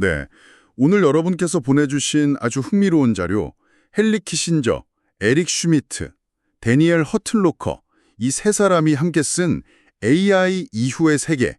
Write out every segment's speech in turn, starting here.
네. 오늘 여러분께서 보내주신 아주 흥미로운 자료, 헨리 키신저, 에릭 슈미트, 데니엘 허틀로커, 이 세 사람이 함께 쓴 AI 이후의 세계,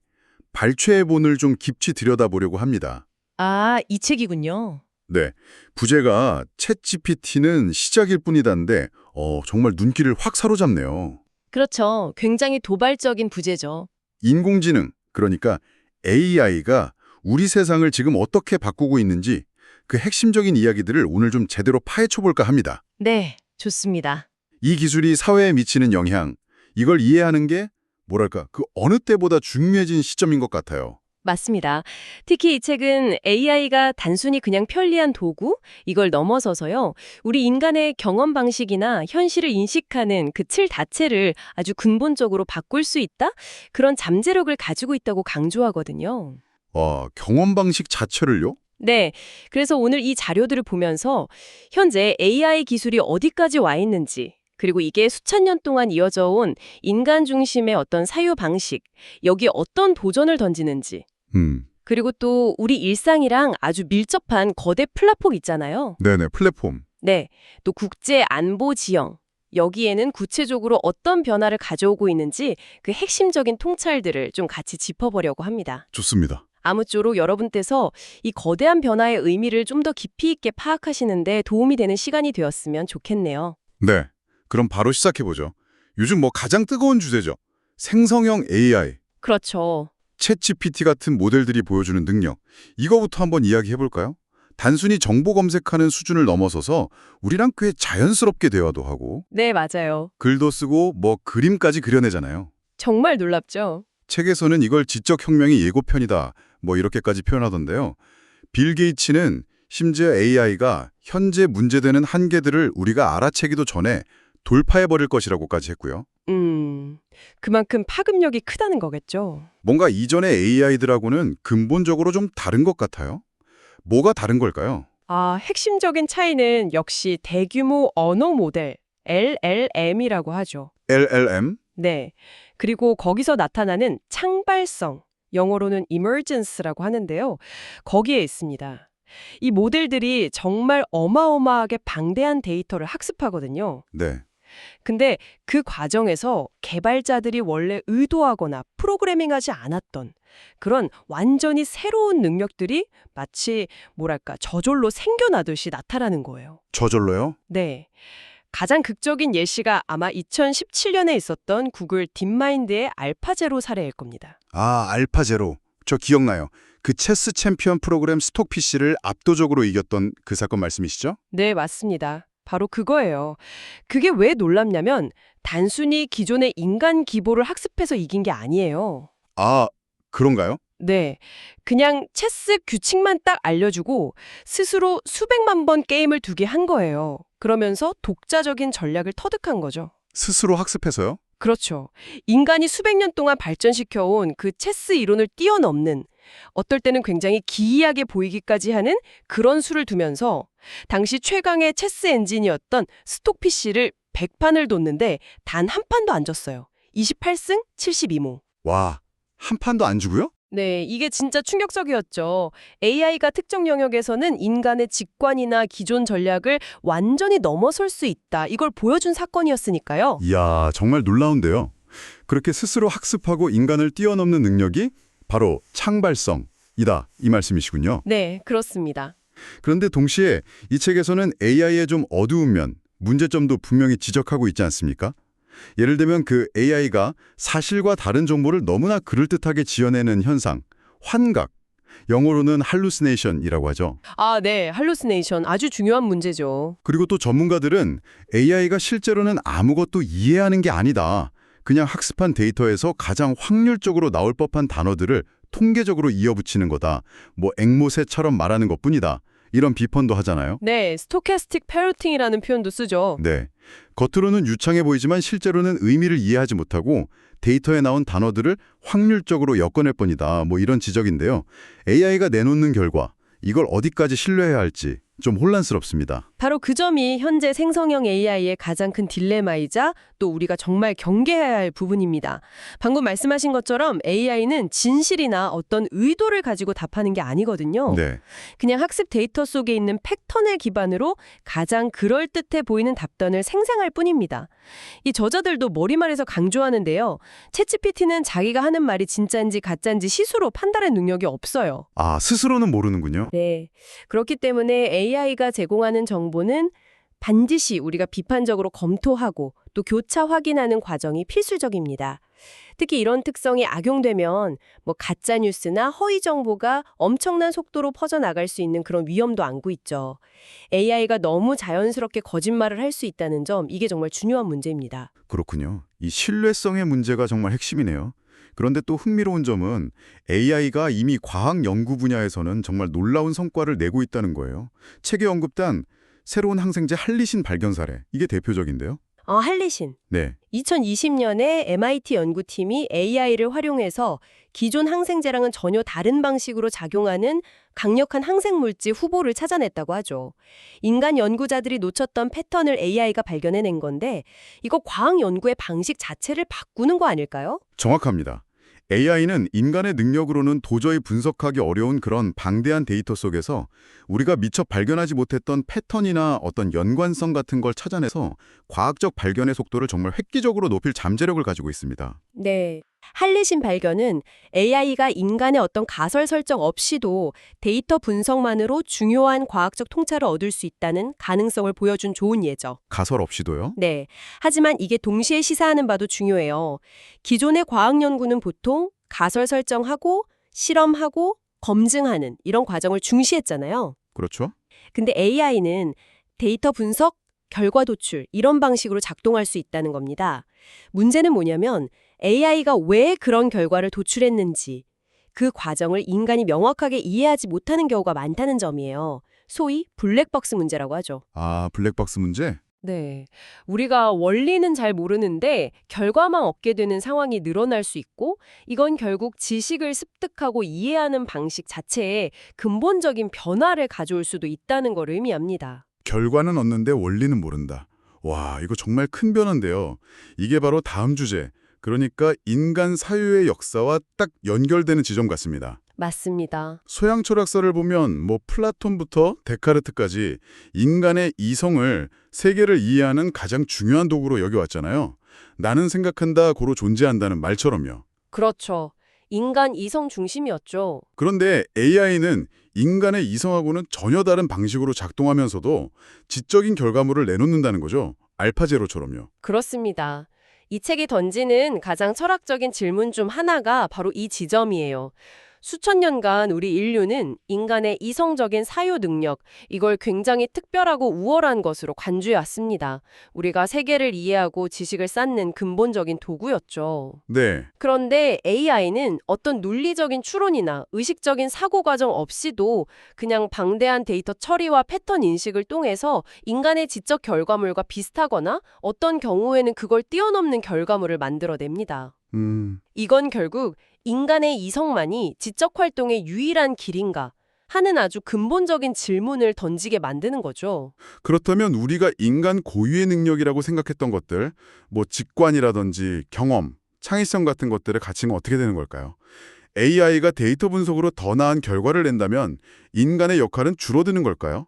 발췌해본을 좀 깊이 들여다보려고 합니다. 아, 이 책이군요. 네. 부제가 챗 GPT는 시작일 뿐이다인데, 어, 정말 눈길을 확 사로잡네요. 그렇죠. 굉장히 도발적인 부제죠. 인공지능, 그러니까 AI가 우리 세상을 지금 어떻게 바꾸고 있는지 그 핵심적인 이야기들을 오늘 좀 제대로 파헤쳐 볼까 합니다. 네, 좋습니다. 이 기술이 사회에 미치는 영향, 이걸 이해하는 게 뭐랄까 그 어느 때보다 중요해진 시점인 것 같아요. 맞습니다. 특히 이 책은 AI가 단순히 그냥 편리한 도구? 이걸 넘어서서요. 우리 인간의 경험 방식이나 현실을 인식하는 그 틀 자체를 아주 근본적으로 바꿀 수 있다? 그런 잠재력을 가지고 있다고 강조하거든요. 어, 경험 방식 자체를요? 네. 그래서 오늘 이 자료들을 보면서 현재 AI 기술이 어디까지 와 있는지, 그리고 이게 수천 년 동안 이어져 온 인간 중심의 어떤 사유 방식, 여기에 어떤 도전을 던지는지, 음, 그리고 또 우리 일상이랑 아주 밀접한 거대 플랫폼 있잖아요. 네네 플랫폼. 네. 또 국제 안보 지형. 여기에는 구체적으로 어떤 변화를 가져오고 있는지 그 핵심적인 통찰들을 좀 같이 짚어보려고 합니다. 좋습니다. 아무쪼록 여러분께서 이 거대한 변화의 의미를 좀 더 깊이 있게 파악하시는데 도움이 되는 시간이 되었으면 좋겠네요. 네, 그럼 바로 시작해보죠. 요즘 뭐 가장 뜨거운 주제죠. 생성형 AI, 그렇죠. 챗 GPT 같은 모델들이 보여주는 능력. 이거부터 한번 이야기해볼까요? 단순히 정보 검색하는 수준을 넘어서서 우리랑 꽤 자연스럽게 대화도 하고 네, 맞아요. 글도 쓰고 뭐 그림까지 그려내잖아요. 정말 놀랍죠? 책에서는 이걸 지적 혁명의 예고편이다 뭐 이렇게까지 표현하던데요. 빌 게이츠는 심지어 AI가 현재 문제되는 한계들을 우리가 알아채기도 전에 돌파해버릴 것이라고까지 했고요. 음, 그만큼 파급력이 크다는 거겠죠. 뭔가 이전의 AI들하고는 근본적으로 좀 다른 것 같아요. 뭐가 다른 걸까요? 아, 핵심적인 차이는 역시 대규모 언어 모델, LLM이라고 하죠. LLM? 네. 그리고 거기서 나타나는 창발성, 영어로는 emergence라고 하는데요. 거기에 있습니다. 이 모델들이 정말 어마어마하게 방대한 데이터를 학습하거든요. 네. 근데 그 과정에서 개발자들이 원래 의도하거나 프로그래밍하지 않았던 그런 완전히 새로운 능력들이 마치 뭐랄까 저절로 생겨나듯이 나타나는 거예요. 저절로요? 네. 가장 극적인 예시가 아마 2017년에 있었던 구글 딥마인드의 알파제로 사례일 겁니다. 아, 알파제로. 저 기억나요. 그 체스 챔피언 프로그램 스톡 PC를 압도적으로 이겼던 그 사건 말씀이시죠? 네, 맞습니다. 바로 그거예요. 그게 왜 놀랍냐면 단순히 기존의 인간 기보를 학습해서 이긴 게 아니에요. 아, 그런가요? 네. 그냥 체스 규칙만 딱 알려주고 스스로 수백만 번 게임을 두게 한 거예요. 그러면서 독자적인 전략을 터득한 거죠. 스스로 학습해서요? 그렇죠. 인간이 수백 년 동안 발전시켜온 그 체스 이론을 뛰어넘는 어떨 때는 굉장히 기이하게 보이기까지 하는 그런 수를 두면서 당시 최강의 체스 엔진이었던 스톡 PC를 100판을 뒀는데 단 한 판도 안 졌어요. 28승 72무. 와, 한 판도 안 주고요? 네, 이게 진짜 충격적이었죠. AI가 특정 영역에서는 인간의 직관이나 기존 전략을 완전히 넘어설 수 있다. 이걸 보여준 사건이었으니까요. 이야, 정말 놀라운데요. 그렇게 스스로 학습하고 인간을 뛰어넘는 능력이 바로 창발성이다, 이 말씀이시군요. 네, 그렇습니다. 그런데 동시에 이 책에서는 AI의 좀 어두운 면, 문제점도 분명히 지적하고 있지 않습니까? 예를 들면 그 AI가 사실과 다른 정보를 너무나 그럴듯하게 지어내는 현상, 환각, 영어로는 hallucination이라고 하죠. 아, 네. 할루시네이션 아주 중요한 문제죠. 그리고 또 전문가들은 AI가 실제로는 아무것도 이해하는 게 아니다. 그냥 학습한 데이터에서 가장 확률적으로 나올 법한 단어들을 통계적으로 이어붙이는 거다. 뭐 앵무새처럼 말하는 것뿐이다. 이런 비판도 하잖아요. 네, 스토캐스틱 패러팅이라는 표현도 쓰죠. 네. 겉으로는 유창해 보이지만 실제로는 의미를 이해하지 못하고 데이터에 나온 단어들을 확률적으로 엮어낼 뿐이다. 뭐 이런 지적인데요. AI가 내놓는 결과 이걸 어디까지 신뢰해야 할지 좀 혼란스럽습니다. 바로 그 점이 현재 생성형 AI의 가장 큰 딜레마이자 또 우리가 정말 경계해야 할 부분입니다. 방금 말씀하신 것처럼 AI는 진실이나 어떤 의도를 가지고 답하는 게 아니거든요. 네. 그냥 학습 데이터 속에 있는 패턴을 기반으로 가장 그럴듯해 보이는 답변을 생성할 뿐입니다. 이 저자들도 머리말에서 강조하는데요. 챗GPT는 자기가 하는 말이 진짜인지 가짜인지 시수로 판단할 능력이 없어요. 아, 스스로는 모르는군요. 네. 그렇기 때문에 AI가 제공하는 정보는 반드시 우리가 비판적으로 검토하고 또 교차 확인하는 과정이 필수적입니다. 특히 이런 특성이 악용되면 뭐 가짜 뉴스나 허위 정보가 엄청난 속도로 퍼져나갈 수 있는 그런 위험도 안고 있죠. AI가 너무 자연스럽게 거짓말을 할 수 있다는 점 이게 정말 중요한 문제입니다. 그렇군요. 이 신뢰성의 문제가 정말 핵심이네요. 그런데 또 흥미로운 점은 AI가 이미 과학 연구 분야에서는 정말 놀라운 성과를 내고 있다는 거예요. 책에 언급된 새로운 항생제 할리신 발견 사례, 이게 대표적인데요. 어, 할리신. 네, 2020년에 MIT 연구팀이 AI를 활용해서 기존 항생제랑은 전혀 다른 방식으로 작용하는 강력한 항생물질 후보를 찾아냈다고 하죠. 인간 연구자들이 놓쳤던 패턴을 AI가 발견해낸 건데 이거 과학 연구의 방식 자체를 바꾸는 거 아닐까요? 정확합니다. AI는 인간의 능력으로는 도저히 분석하기 어려운 그런 방대한 데이터 속에서 우리가 미처 발견하지 못했던 패턴이나 어떤 연관성 같은 걸 찾아내서 과학적 발견의 속도를 정말 획기적으로 높일 잠재력을 가지고 있습니다. 네. 할리신 발견은 AI가 인간의 어떤 가설 설정 없이도 데이터 분석만으로 중요한 과학적 통찰을 얻을 수 있다는 가능성을 보여준 좋은 예죠. 가설 없이도요? 네. 하지만 이게 동시에 시사하는 바도 중요해요. 기존의 과학 연구는 보통 가설 설정하고 실험하고 검증하는 이런 과정을 중시했잖아요. 그렇죠? 근데 AI는 데이터 분석, 결과 도출 이런 방식으로 작동할 수 있다는 겁니다. 문제는 뭐냐면 AI가 왜 그런 결과를 도출했는지 그 과정을 인간이 명확하게 이해하지 못하는 경우가 많다는 점이에요. 소위 블랙박스 문제라고 하죠. 아, 블랙박스 문제? 네. 우리가 원리는 잘 모르는데 결과만 얻게 되는 상황이 늘어날 수 있고 이건 결국 지식을 습득하고 이해하는 방식 자체에 근본적인 변화를 가져올 수도 있다는 걸 의미합니다. 결과는 얻는데 원리는 모른다. 와, 이거 정말 큰 변화인데요. 이게 바로 다음 주제, 그러니까 인간 사유의 역사와 딱 연결되는 지점 같습니다. 맞습니다. 소양 철학사를 보면 뭐 플라톤부터 데카르트까지 인간의 이성을 세계를 이해하는 가장 중요한 도구로 여겨왔잖아요. 나는 생각한다, 고로 존재한다는 말처럼요. 그렇죠. 인간 이성 중심이었죠. 그런데 AI는 인간의 이성하고는 전혀 다른 방식으로 작동하면서도 지적인 결과물을 내놓는다는 거죠. 알파제로처럼요. 그렇습니다. 이 책이 던지는 가장 철학적인 질문 중 하나가 바로 이 지점이에요. 수천 년간 우리 인류는 인간의 이성적인 사유 능력, 이걸 굉장히 특별하고 우월한 것으로 간주해 왔습니다. 우리가 세계를 이해하고 지식을 쌓는 근본적인 도구였죠. 네, 그런데 AI는 어떤 논리적인 추론이나 의식적인 사고 과정 없이도 그냥 방대한 데이터 처리와 패턴 인식을 통해서 인간의 지적 결과물과 비슷하거나 어떤 경우에는 그걸 뛰어넘는 결과물을 만들어냅니다. 음, 이건 결국 인간의 이성만이 지적 활동의 유일한 길인가 하는 아주 근본적인 질문을 던지게 만드는 거죠. 그렇다면 우리가 인간 고유의 능력이라고 생각했던 것들, 뭐 직관이라든지 경험, 창의성 같은 것들의 가치는 어떻게 되는 걸까요? AI가 데이터 분석으로 더 나은 결과를 낸다면 인간의 역할은 줄어드는 걸까요?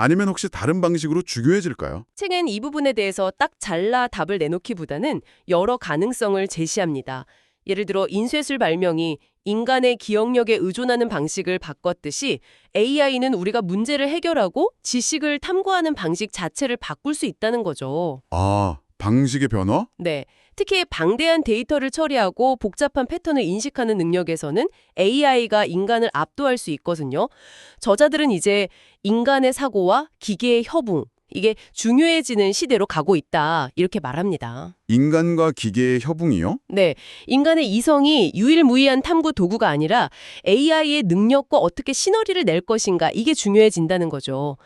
아니면 혹시 다른 방식으로 중요해질까요? 책은 이 부분에 대해서 딱 잘라 답을 내놓기보다는 여러 가능성을 제시합니다. 예를 들어 인쇄술 발명이 인간의 기억력에 의존하는 방식을 바꿨듯이 AI는 우리가 문제를 해결하고 지식을 탐구하는 방식 자체를 바꿀 수 있다는 거죠. 아, 방식의 변화? 네. 특히 방대한 데이터를 처리하고 복잡한 패턴을 인식하는 능력에서는 AI가 인간을 압도할 수 있거든요. 저자들은 이제 인간의 사고와 기계의 협응, 이게 중요해지는 시대로 가고 있다. 이렇게 말합니다. 인간과 기계의 협응이요? 네. 인간의 이성이 유일무이한 탐구 도구가 아니라 AI의 능력과 어떻게 시너리를 낼 것인가 이게 중요해진다는 거죠.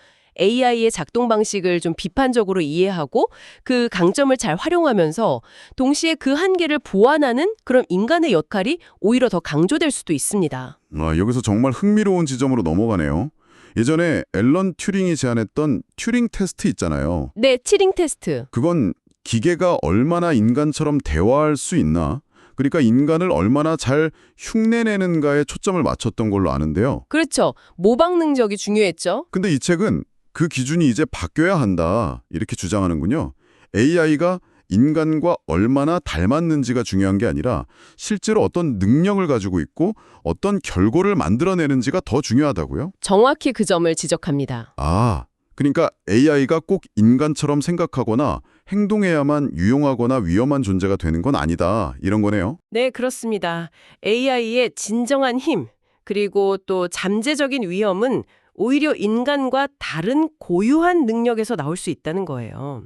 AI의 작동 방식을 좀 비판적으로 이해하고 그 강점을 잘 활용하면서 동시에 그 한계를 보완하는 그런 인간의 역할이 오히려 더 강조될 수도 있습니다. 아, 여기서 정말 흥미로운 지점으로 넘어가네요. 예전에 앨런 튜링이 제안했던 튜링 테스트 있잖아요. 네, 치링 테스트. 그건 기계가 얼마나 인간처럼 대화할 수 있나? 그러니까 인간을 얼마나 잘 흉내내는가에 초점을 맞췄던 걸로 아는데요. 그렇죠. 모방 능력이 중요했죠. 근데 이 책은 그 기준이 이제 바뀌어야 한다. 이렇게 주장하는군요. AI가 인간과 얼마나 닮았는지가 중요한 게 아니라 실제로 어떤 능력을 가지고 있고 어떤 결과를 만들어내는지가 더 중요하다고요? 정확히 그 점을 지적합니다. 아, 그러니까 AI가 꼭 인간처럼 생각하거나 행동해야만 유용하거나 위험한 존재가 되는 건 아니다. 이런 거네요. 네, 그렇습니다. AI의 진정한 힘, 그리고 또 잠재적인 위험은 오히려 인간과 다른 고유한 능력에서 나올 수 있다는 거예요.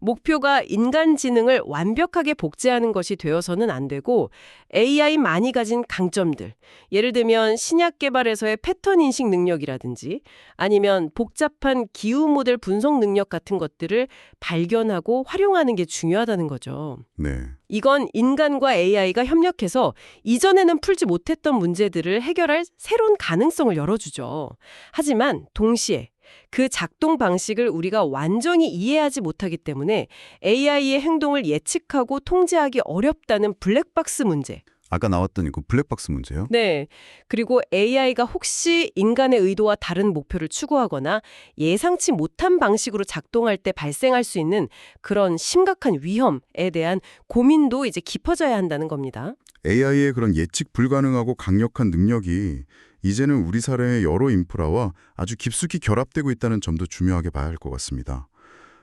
목표가 인간 지능을 완벽하게 복제하는 것이 되어서는 안 되고 AI만이 가진 강점들, 예를 들면 신약 개발에서의 패턴 인식 능력이라든지 아니면 복잡한 기후 모델 분석 능력 같은 것들을 발견하고 활용하는 게 중요하다는 거죠. 네. 이건 인간과 AI가 협력해서 이전에는 풀지 못했던 문제들을 해결할 새로운 가능성을 열어주죠. 하지만 동시에 그 작동 방식을 우리가 완전히 이해하지 못하기 때문에 AI의 행동을 예측하고 통제하기 어렵다는 블랙박스 문제. 아까 나왔던 그 블랙박스 문제요? 네. 그리고 AI가 혹시 인간의 의도와 다른 목표를 추구하거나 예상치 못한 방식으로 작동할 때 발생할 수 있는 그런 심각한 위험에 대한 고민도 이제 깊어져야 한다는 겁니다. AI의 그런 예측 불가능하고 강력한 능력이 이제는 우리 사회의 여러 인프라와 아주 깊숙이 결합되고 있다는 점도 중요하게 봐야 할 것 같습니다.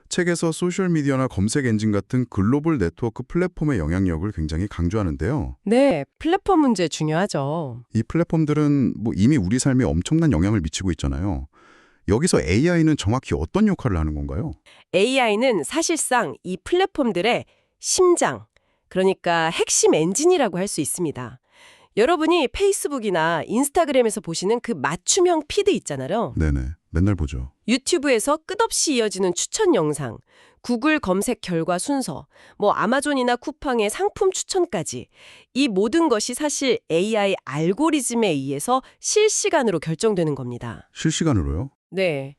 책에서 소셜미디어나 검색 엔진 같은 글로벌 네트워크 플랫폼의 영향력을 굉장히 강조하는데요. 네, 플랫폼 문제 중요하죠. 이 플랫폼들은 뭐 이미 우리 삶에 엄청난 영향을 미치고 있잖아요. 여기서 AI는 정확히 어떤 역할을 하는 건가요? AI는 사실상 이 플랫폼들의 심장, 그러니까 핵심 엔진이라고 할 수 있습니다. 여러분이 페이스북이나 인스타그램에서 보시는 그 맞춤형 피드 있잖아요. 네네. 맨날 보죠. 유튜브에서 끝없이 이어지는 추천 영상, 구글 검색 결과 순서, 뭐 아마존이나 쿠팡의 상품 추천까지 이 모든 것이 사실 AI 알고리즘에 의해서 실시간으로 결정되는 겁니다. 실시간으로요? 네.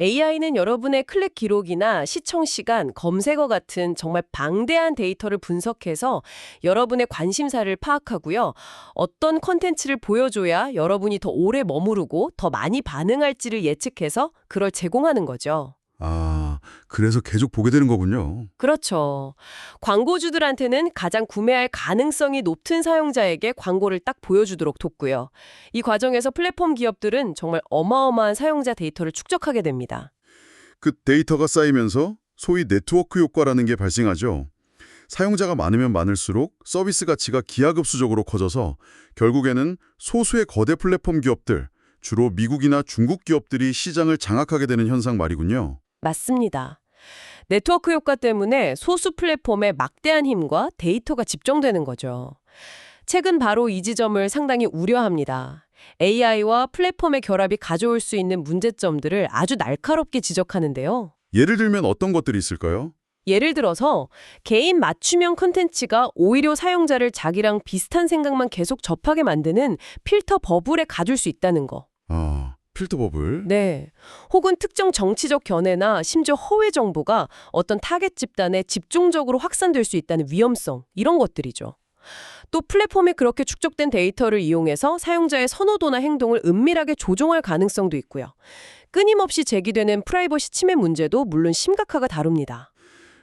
AI는 여러분의 클릭 기록이나 시청 시간, 검색어 같은 정말 방대한 데이터를 분석해서 여러분의 관심사를 파악하고요. 어떤 컨텐츠를 보여줘야 여러분이 더 오래 머무르고 더 많이 반응할지를 예측해서 그걸 제공하는 거죠. 아, 그래서 계속 보게 되는 거군요. 그렇죠. 광고주들한테는 가장 구매할 가능성이 높은 사용자에게 광고를 딱 보여주도록 돕고요. 이 과정에서 플랫폼 기업들은 정말 어마어마한 사용자 데이터를 축적하게 됩니다. 그 데이터가 쌓이면서 소위 네트워크 효과라는 게 발생하죠. 사용자가 많으면 많을수록 서비스 가치가 기하급수적으로 커져서 결국에는 소수의 거대 플랫폼 기업들, 주로 미국이나 중국 기업들이 시장을 장악하게 되는 현상 말이군요. 맞습니다. 네트워크 효과 때문에 소수 플랫폼에 막대한 힘과 데이터가 집중되는 거죠. 책은 바로 이 지점을 상당히 우려합니다. AI와 플랫폼의 결합이 가져올 수 있는 문제점들을 아주 날카롭게 지적하는데요. 예를 들면 어떤 것들이 있을까요? 예를 들어서 개인 맞춤형 콘텐츠가 오히려 사용자를 자기랑 비슷한 생각만 계속 접하게 만드는 필터 버블에 가둘 수 있다는 거. 아, 필터 버블. 네. 혹은 특정 정치적 견해나 심지어 허위 정보가 어떤 타겟 집단에 집중적으로 확산될 수 있다는 위험성, 이런 것들이죠. 또 플랫폼에 그렇게 축적된 데이터를 이용해서 사용자의 선호도나 행동을 은밀하게 조종할 가능성도 있고요. 끊임없이 제기되는 프라이버시 침해 문제도 물론 심각하게 다룹니다.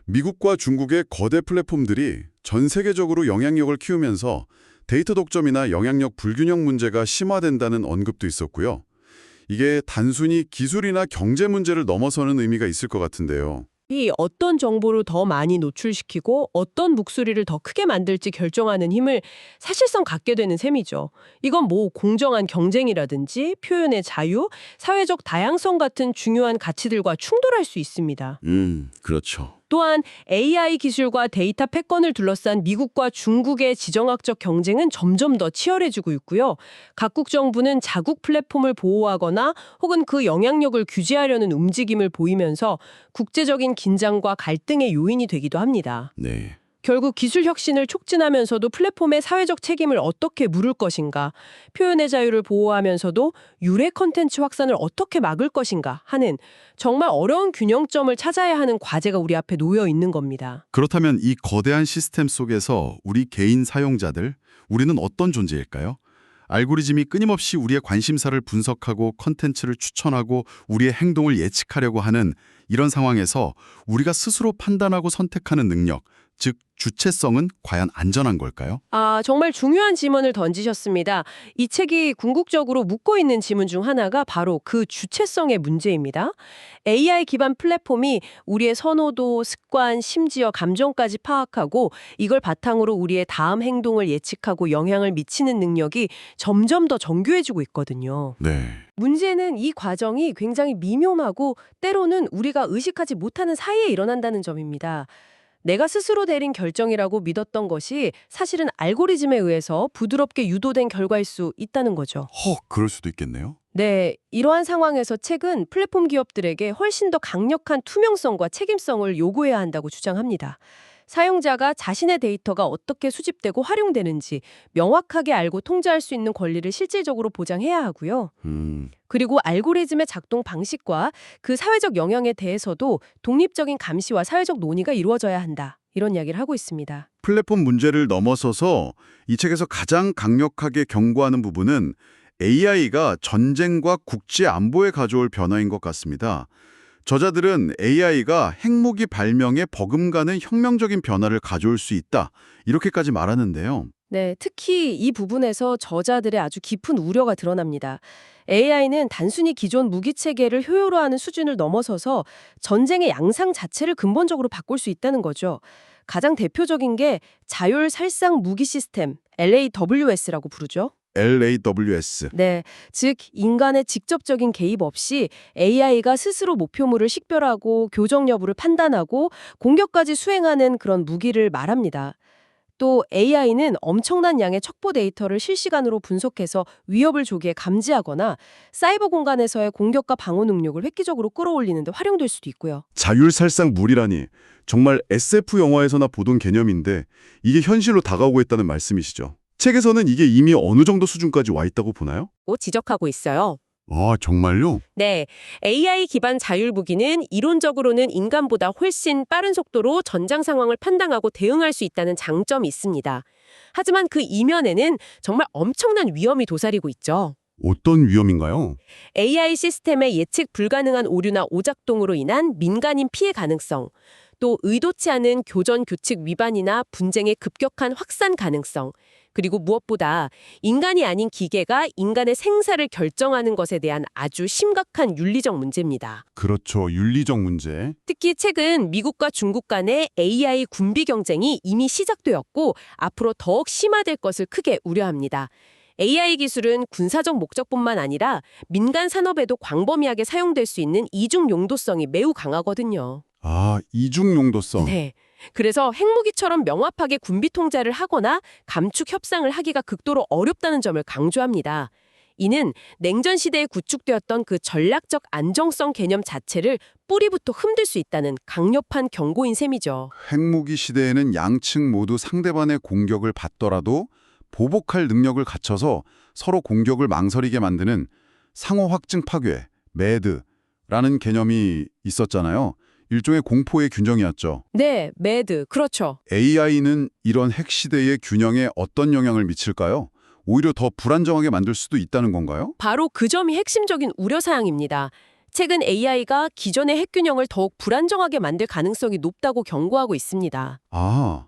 미국과 중국의 거대 플랫폼들이 전 세계적으로 영향력을 키우면서 데이터 독점이나 영향력 불균형 문제가 심화된다는 언급도 있었고요. 이게 단순히 기술이나 경제 문제를 넘어서는 의미가 있을 것 같은데요. 이 어떤 정보를 더 많이 노출시키고 어떤 목소리를 더 크게 만들지 결정하는 힘을 사실상 갖게 되는 셈이죠. 이건 뭐 공정한 경쟁이라든지 표현의 자유, 사회적 다양성 같은 중요한 가치들과 충돌할 수 있습니다. 음, 그렇죠. 또한 AI 기술과 데이터 패권을 둘러싼 미국과 중국의 지정학적 경쟁은 점점 더 치열해지고 있고요. 각국 정부는 자국 플랫폼을 보호하거나 혹은 그 영향력을 규제하려는 움직임을 보이면서 국제적인 긴장과 갈등의 요인이 되기도 합니다. 네. 결국 기술 혁신을 촉진하면서도 플랫폼의 사회적 책임을 어떻게 물을 것인가, 표현의 자유를 보호하면서도 유래 컨텐츠 확산을 어떻게 막을 것인가 하는 정말 어려운 균형점을 찾아야 하는 과제가 우리 앞에 놓여 있는 겁니다. 그렇다면 이 거대한 시스템 속에서 우리 개인 사용자들, 우리는 어떤 존재일까요? 알고리즘이 끊임없이 우리의 관심사를 분석하고 컨텐츠를 추천하고 우리의 행동을 예측하려고 하는 이런 상황에서 우리가 스스로 판단하고 선택하는 능력, 즉 주체성은 과연 안전한 걸까요? 아, 정말 중요한 질문을 던지셨습니다. 이 책이 궁극적으로 묻고 있는 질문 중 하나가 바로 그 주체성의 문제입니다. AI 기반 플랫폼이 우리의 선호도, 습관, 심지어 감정까지 파악하고 이걸 바탕으로 우리의 다음 행동을 예측하고 영향을 미치는 능력이 점점 더 정교해지고 있거든요. 네. 문제는 이 과정이 굉장히 미묘하고 때로는 우리가 의식하지 못하는 사이에 일어난다는 점입니다. 내가 스스로 내린 결정이라고 믿었던 것이 사실은 알고리즘에 의해서 부드럽게 유도된 결과일 수 있다는 거죠. 허, 그럴 수도 있겠네요. 네, 이러한 상황에서 책은 플랫폼 기업들에게 훨씬 더 강력한 투명성과 책임성을 요구해야 한다고 주장합니다. 사용자가 자신의 데이터가 어떻게 수집되고 활용되는지 명확하게 알고 통제할 수 있는 권리를 실질적으로 보장해야 하고요. 음, 그리고 알고리즘의 작동 방식과 그 사회적 영향에 대해서도 독립적인 감시와 사회적 논의가 이루어져야 한다. 이런 이야기를 하고 있습니다. 플랫폼 문제를 넘어서서 이 책에서 가장 강력하게 경고하는 부분은 AI가 전쟁과 국제 안보에 가져올 변화인 것 같습니다. 저자들은 AI가 핵무기 발명에 버금가는 혁명적인 변화를 가져올 수 있다. 이렇게까지 말하는데요. 네, 특히 이 부분에서 저자들의 아주 깊은 우려가 드러납니다. AI는 단순히 기존 무기 체계를 효율화 하는 수준을 넘어서서 전쟁의 양상 자체를 근본적으로 바꿀 수 있다는 거죠. 가장 대표적인 게 자율 살상 무기 시스템, LAWS라고 부르죠. LAWS. 네, 즉 인간의 직접적인 개입 없이 AI가 스스로 목표물을 식별하고 교정 여부를 판단하고 공격까지 수행하는 그런 무기를 말합니다. 또 AI는 엄청난 양의 척보 데이터를 실시간으로 분석해서 위협을 조기에 감지하거나 사이버 공간에서의 공격과 방어 능력을 획기적으로 끌어올리는 데 활용될 수도 있고요. 자율살상 물이라니 정말 SF 영화에서나 보던 개념인데 이게 현실로 다가오고 있다는 말씀이시죠. 책에서는 이게 이미 어느 정도 수준까지 와 있다고 보나요? 고 지적하고 있어요. 아, 정말요? 네, AI 기반 자율 무기는 이론적으로는 인간보다 훨씬 빠른 속도로 전장 상황을 판단하고 대응할 수 있다는 장점이 있습니다. 하지만 그 이면에는 정말 엄청난 위험이 도사리고 있죠. 어떤 위험인가요? AI 시스템의 예측 불가능한 오류나 오작동으로 인한 민간인 피해 가능성, 또 의도치 않은 교전 규칙 위반이나 분쟁의 급격한 확산 가능성, 그리고 무엇보다 인간이 아닌 기계가 인간의 생사를 결정하는 것에 대한 아주 심각한 윤리적 문제입니다. 그렇죠. 윤리적 문제. 특히 최근 미국과 중국 간의 AI 군비 경쟁이 이미 시작되었고 앞으로 더욱 심화될 것을 크게 우려합니다. AI 기술은 군사적 목적뿐만 아니라 민간 산업에도 광범위하게 사용될 수 있는 이중 용도성이 매우 강하거든요. 아, 이중 용도성. 네. 그래서 핵무기처럼 명확하게 군비 통제를 하거나 감축 협상을 하기가 극도로 어렵다는 점을 강조합니다. 이는 냉전 시대에 구축되었던 그 전략적 안정성 개념 자체를 뿌리부터 흔들 수 있다는 강력한 경고인 셈이죠. 핵무기 시대에는 양측 모두 상대방의 공격을 받더라도 보복할 능력을 갖춰서 서로 공격을 망설이게 만드는 상호 확증 파괴, 매드라는 개념이 있었잖아요. 일종의 공포의 균형이었죠. 네, 매드. 그렇죠. AI는 이런 핵 시대의 균형에 어떤 영향을 미칠까요? 오히려 더 불안정하게 만들 수도 있다는 건가요? 바로 그 점이 핵심적인 우려사항입니다. 최근 AI가 기존의 핵균형을 더욱 불안정하게 만들 가능성이 높다고 경고하고 있습니다. 아,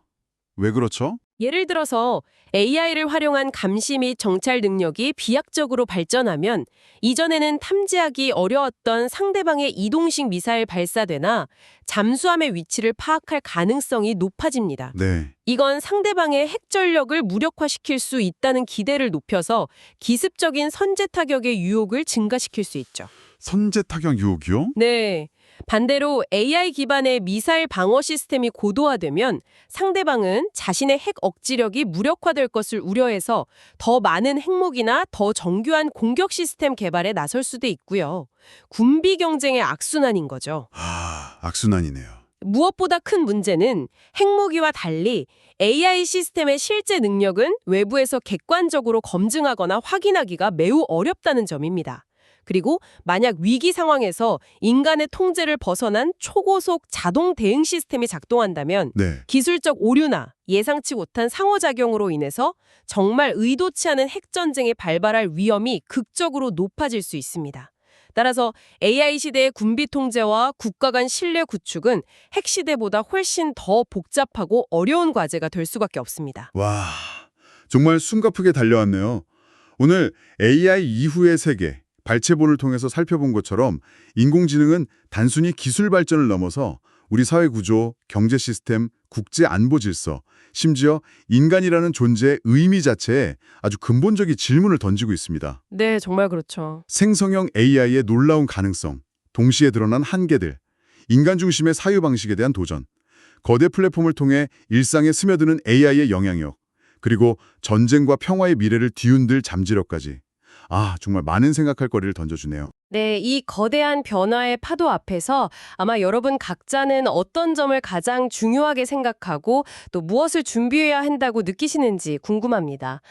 왜 그렇죠? 예를 들어서 AI를 활용한 감시 및 정찰 능력이 비약적으로 발전하면 이전에는 탐지하기 어려웠던 상대방의 이동식 미사일 발사대나 잠수함의 위치를 파악할 가능성이 높아집니다. 네. 이건 상대방의 핵 전력을 무력화시킬 수 있다는 기대를 높여서 기습적인 선제 타격의 유혹을 증가시킬 수 있죠. 선제 타격 유혹이요? 네. 반대로 AI 기반의 미사일 방어 시스템이 고도화되면 상대방은 자신의 핵 억지력이 무력화될 것을 우려해서 더 많은 핵무기나 더 정교한 공격 시스템 개발에 나설 수도 있고요. 군비 경쟁의 악순환인 거죠. 아, 악순환이네요. 무엇보다 큰 문제는 핵무기와 달리 AI 시스템의 실제 능력은 외부에서 객관적으로 검증하거나 확인하기가 매우 어렵다는 점입니다. 그리고 만약 위기 상황에서 인간의 통제를 벗어난 초고속 자동 대응 시스템이 작동한다면 네. 기술적 오류나 예상치 못한 상호작용으로 인해서 정말 의도치 않은 핵전쟁이 발발할 위험이 극적으로 높아질 수 있습니다. 따라서 AI 시대의 군비 통제와 국가 간 신뢰 구축은 핵 시대보다 훨씬 더 복잡하고 어려운 과제가 될 수밖에 없습니다. 와, 정말 숨가쁘게 달려왔네요. 오늘 AI 이후의 세계, 발췌본을 통해서 살펴본 것처럼 인공지능은 단순히 기술 발전을 넘어서 우리 사회 구조, 경제 시스템, 국제 안보 질서, 심지어 인간이라는 존재의 의미 자체에 아주 근본적인 질문을 던지고 있습니다. 네, 정말 그렇죠. 생성형 AI의 놀라운 가능성, 동시에 드러난 한계들, 인간 중심의 사유 방식에 대한 도전, 거대 플랫폼을 통해 일상에 스며드는 AI의 영향력, 그리고 전쟁과 평화의 미래를 뒤흔들 잠재력까지. 아, 정말 많은 생각할 거리를 던져주네요. 네, 이 거대한 변화의 파도 앞에서 아마 여러분 각자는 어떤 점을 가장 중요하게 생각하고 또 무엇을 준비해야 한다고 느끼시는지 궁금합니다.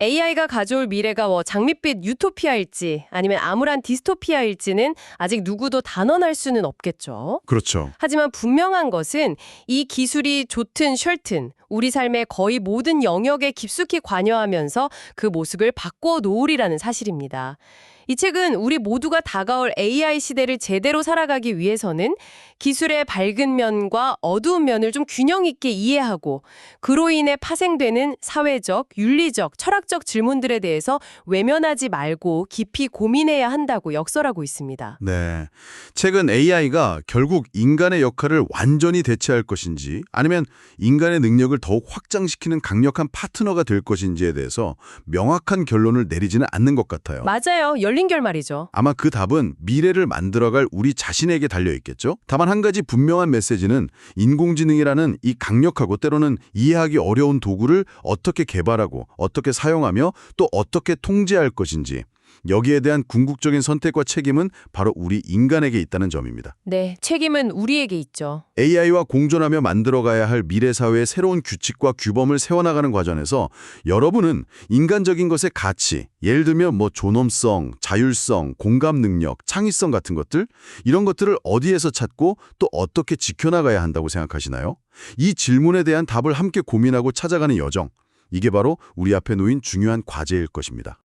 AI가 가져올 미래가 뭐 장밋빛 유토피아일지 아니면 암울한 디스토피아일지는 아직 누구도 단언할 수는 없겠죠. 그렇죠. 하지만 분명한 것은 이 기술이 좋든 싫든 우리 삶의 거의 모든 영역에 깊숙이 관여하면서 그 모습을 바꿔 놓으리라는 사실입니다. 이 책은 우리 모두가 다가올 AI 시대를 제대로 살아가기 위해서는 기술의 밝은 면과 어두운 면을 좀 균형 있게 이해하고 그로 인해 파생되는 사회적, 윤리적, 철학적 질문들에 대해서 외면하지 말고 깊이 고민해야 한다고 역설하고 있습니다. 네. 책은 AI가 결국 인간의 역할을 완전히 대체할 것인지 아니면 인간의 능력을 더욱 확장시키는 강력한 파트너가 될 것인지에 대해서 명확한 결론을 내리지는 않는 것 같아요. 맞아요. 열린 결말이죠. 아마 그 답은 미래를 만들어갈 우리 자신에게 달려 있겠죠. 다만 한 가지 분명한 메시지는 인공지능이라는 이 강력하고 때로는 이해하기 어려운 도구를 어떻게 개발하고 어떻게 사용하며 또 어떻게 통제할 것인지 여기에 대한 궁극적인 선택과 책임은 바로 우리 인간에게 있다는 점입니다. 네, 책임은 우리에게 있죠. AI와 공존하며 만들어가야 할 미래 사회의 새로운 규칙과 규범을 세워나가는 과정에서 여러분은 인간적인 것의 가치, 예를 들면 뭐 존엄성, 자율성, 공감 능력, 창의성 같은 것들 이런 것들을 어디에서 찾고 또 어떻게 지켜나가야 한다고 생각하시나요? 이 질문에 대한 답을 함께 고민하고 찾아가는 여정 이게 바로 우리 앞에 놓인 중요한 과제일 것입니다.